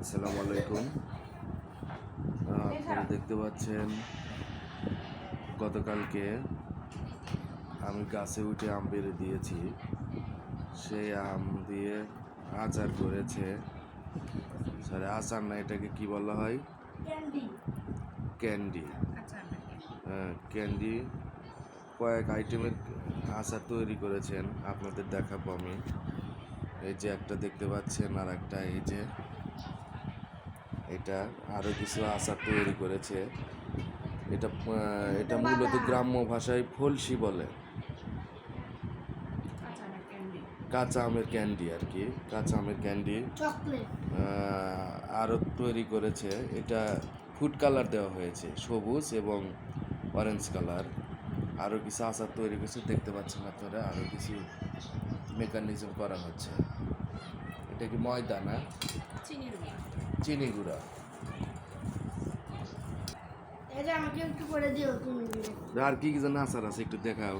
আসসালামু আলাইকুম। আপনারা দেখতে পাচ্ছেন গতকালকে আমি গাছে উঠে আম পেড়ে দিয়েছি। সেই আম দিয়ে আচার করেছে। সরি আচার না এটাকে কি বলা হয়? ক্যান্ডি। ক্যান্ডি। আচ্ছা হ্যাঁ, ক্যান্ডি কয়েক আইটেমের আচার তৈরি করেছেন। আপনাদের দেখাবো আমি। এই যে একটা দেখতে পাচ্ছেন আর একটা এই যে এটা আরও কিছু আচার তৈরি করেছে। এটা এটা মূলত গ্রাম্য ভাষায় ফলসি বলে। কাঁচা আমের ক্যান্ডি। আর কি কাঁচা আমের ক্যান্ডি। আরও তৈরি করেছে। এটা ফুড কালার দেওয়া হয়েছে সবুজ এবং অরেঞ্জ কালার। আরও কিছু আচার তৈরি করেছে দেখতে পাচ্ছেন আপনারা আরও কিছু মেকানিজম করা হচ্ছে। এটা কি ময়দা না চিনি গুঁড়া। এটা আমাকে একটু করে দিও তুমি আর কি কি জানা আচার আছে একটু দেখাও।